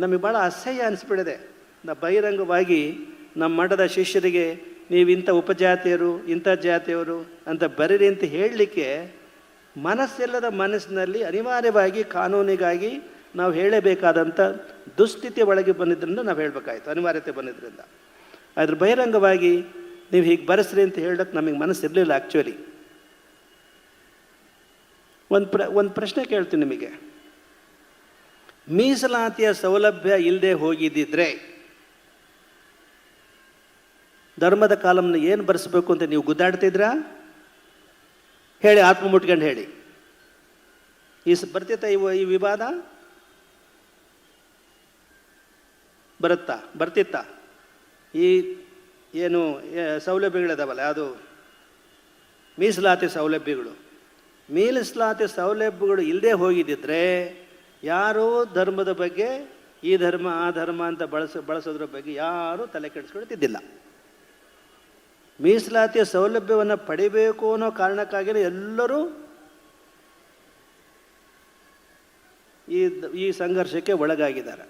ನಮಗೆ ಭಾಳ ಅಸಹ್ಯ ಅನಿಸ್ಬಿಡಿದೆ. ನ ಬಹಿರಂಗವಾಗಿ ನಮ್ಮ ಮಠದ ಶಿಷ್ಯರಿಗೆ, ನೀವು ಇಂಥ ಉಪಜಾತಿಯರು, ಇಂಥ ಜಾತಿಯವರು ಅಂತ ಬರೀರಿ ಅಂತ ಹೇಳಲಿಕ್ಕೆ ಮನಸ್ಸಿಲ್ಲದ ಮನಸ್ಸಿನಲ್ಲಿ ಅನಿವಾರ್ಯವಾಗಿ ಕಾನೂನಿಗಾಗಿ ನಾವು ಹೇಳಬೇಕಾದಂಥ ದುಸ್ಥಿತಿ ಒಳಗೆ ಬಂದಿದ್ದರಿಂದ ನಾವು ಹೇಳಬೇಕಾಯ್ತು, ಅನಿವಾರ್ಯತೆ ಬಂದಿದ್ದರಿಂದ. ಅದ್ರ ಬಹಿರಂಗವಾಗಿ ನೀವು ಹೀಗೆ ಬರೆಸ್ರಿ ಅಂತ ಹೇಳಕ್ಕೆ ನಮಗೆ ಮನಸ್ಸಿರಲಿಲ್ಲ ಆ್ಯಕ್ಚುಲಿ ಒಂದು ಪ್ರ, ಒಂದು ಪ್ರಶ್ನೆ ಕೇಳ್ತೀನಿ ನಿಮಗೆ. ಮೀಸಲಾತಿಯ ಸೌಲಭ್ಯ ಇಲ್ಲದೆ ಹೋಗಿದ್ದಿದ್ರೆ ಧರ್ಮದ ಕಾಲಮ್ನ ಏನು ಬರೆಸ್ಬೇಕು ಅಂತ ನೀವು ಗುದ್ದಾಡ್ತಿದ್ರಾ? ಹೇಳಿ, ಆತ್ಮ ಮುಟ್ಕೊಂಡು ಹೇಳಿ. ಈ ಸ ಬರ್ತಿತ್ತ ಈ ವಿವಾದ? ಬರುತ್ತಾ? ಬರ್ತಿತ್ತ? ಈ ಏನು ಸೌಲಭ್ಯಗಳಿದಾವಲ್ಲ, ಅದು ಮೀಸಲಾತಿ ಸೌಲಭ್ಯಗಳು. ಮೀಸಲಾತಿ ಸೌಲಭ್ಯಗಳು ಇಲ್ಲದೆ ಹೋಗಿದ್ದಿದ್ರೆ ಯಾರೂ ಧರ್ಮದ ಬಗ್ಗೆ ಈ ಧರ್ಮ, ಆ ಧರ್ಮ ಅಂತ ಬಳಸ, ಬಳಸೋದ್ರ ಬಗ್ಗೆ ಯಾರೂ ತಲೆ ಕೆಡಿಸ್ಕೊಳ್ತಿದ್ದಿಲ್ಲ. ಮೀಸಲಾತಿಯ ಸೌಲಭ್ಯವನ್ನು ಪಡಿಬೇಕು ಅನ್ನೋ ಕಾರಣಕ್ಕಾಗಿಯೇ ಎಲ್ಲರೂ ಈ ಈ ಸಂಘರ್ಷಕ್ಕೆ ಒಳಗಾಗಿದ್ದಾರೆ.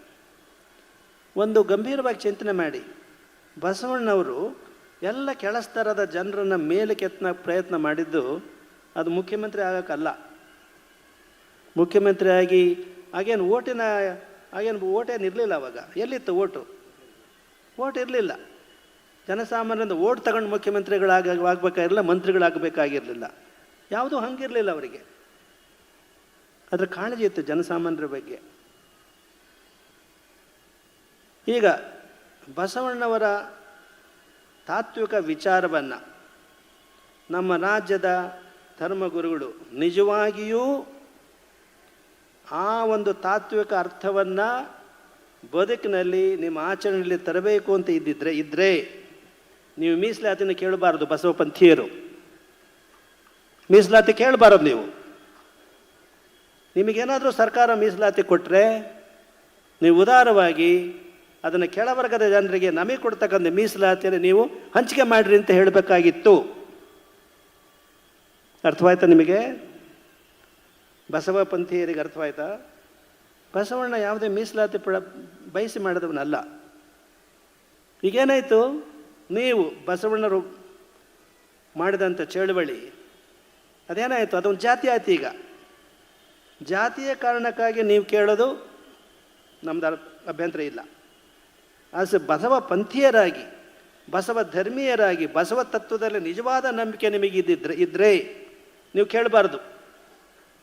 ಒಂದು ಗಂಭೀರವಾಗಿ ಚಿಂತನೆ ಮಾಡಿ. ಬಸವಣ್ಣವರು ಎಲ್ಲ ಕೆಳಸ್ತರದ ಜನರನ್ನು ಮೇಲೆ ಕೆತ್ತನ ಪ್ರಯತ್ನ ಮಾಡಿದ್ದು ಅದು ಮುಖ್ಯಮಂತ್ರಿ ಆಗೋಕ್ಕಲ್ಲ. ಮುಖ್ಯಮಂತ್ರಿ ಆಗಿ ಆಗೇನು ಓಟಿನ ಆಗೇನು ಓಟೇನು ಇರಲಿಲ್ಲ ಅವಾಗ. ಎಲ್ಲಿತ್ತು ಓಟು? ಓಟ್ ಇರಲಿಲ್ಲ ಜನಸಾಮಾನ್ಯರಿಂದ ಓಟ್ ತಗೊಂಡು ಮುಖ್ಯಮಂತ್ರಿಗಳಾಗ ಆಗಬೇಕಾಗಿರಲಿಲ್ಲ ಮಂತ್ರಿಗಳಾಗಬೇಕಾಗಿರಲಿಲ್ಲ. ಯಾವುದೂ ಹಂಗಿರಲಿಲ್ಲ ಅವರಿಗೆ. ಅದರ ಕಾಳಜಿ ಇತ್ತು ಜನಸಾಮಾನ್ಯರ ಬಗ್ಗೆ. ಈಗ ಬಸವಣ್ಣವರ ತಾತ್ವಿಕ ವಿಚಾರವನ್ನು ನಮ್ಮ ರಾಜ್ಯದ ಧರ್ಮಗುರುಗಳು ನಿಜವಾಗಿಯೂ ಆ ಒಂದು ತಾತ್ವಿಕ ಅರ್ಥವನ್ನು ಬದುಕಿನಲ್ಲಿ ನಿಮ್ಮ ಆಚರಣೆಯಲ್ಲಿ ತರಬೇಕು ಅಂತ ಇದ್ದಿದ್ರೆ ಇದ್ದರೆ ನೀವು ಮೀಸಲಾತಿನ ಕೇಳಬಾರದು ಬಸವ ಪಂಥೀಯರು ಮೀಸಲಾತಿ ಕೇಳಬಾರದು ನೀವು. ನಿಮಗೇನಾದರೂ ಸರ್ಕಾರ ಮೀಸಲಾತಿ ಕೊಟ್ಟರೆ ನೀವು ಉದಾರವಾಗಿ ಅದನ್ನು ಕೆಳವರ್ಗದ ಜನರಿಗೆ ನಮಗೆ ಕೊಡ್ತಕ್ಕಂಥ ಮೀಸಲಾತಿಯನ್ನು ನೀವು ಹಂಚಿಕೆ ಮಾಡಿರಿ ಅಂತ ಹೇಳಬೇಕಾಗಿತ್ತು. ಅರ್ಥವಾಯ್ತಾ ನಿಮಗೆ? ಬಸವ ಪಂಥೀಯರಿಗೆ ಅರ್ಥವಾಯ್ತಾ? ಬಸವಣ್ಣ ಯಾವುದೇ ಮೀಸಲಾತಿ ಪಡ, ಬಯಸಿ ಮಾಡಿದವನಲ್ಲ. ಈಗೇನಾಯಿತು? ನೀವು ಬಸವಣ್ಣರು ಮಾಡಿದಂಥ ಚಳುವಳಿ, ಅದೇನಾಯಿತು? ಅದೊಂದು ಜಾತಿ ಆಯ್ತು ಈಗ. ಜಾತಿಯ ಕಾರಣಕ್ಕಾಗಿ ನೀವು ಕೇಳೋದು ನಮ್ದು ಅಭ್ಯಂತರ ಇಲ್ಲ. ಅಸ ಬಸವ ಪಂಥೀಯರಾಗಿ, ಬಸವ ಧರ್ಮೀಯರಾಗಿ, ಬಸವ ತತ್ವದಲ್ಲಿ ನಿಜವಾದ ನಂಬಿಕೆ ನಿಮಗೆ ಇದ್ದಿದ್ರೆ ಇದ್ದರೆ ನೀವು ಕೇಳಬಾರ್ದು.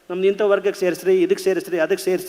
ನಮ್ದು ಇಂಥ ವರ್ಗಕ್ಕೆ ಸೇರಿಸ್ರಿ ಇದಕ್ಕೆ ಸೇರಿಸ್ರಿ ಅದಕ್ಕೆ ಸೇರಿಸ್ರಿ.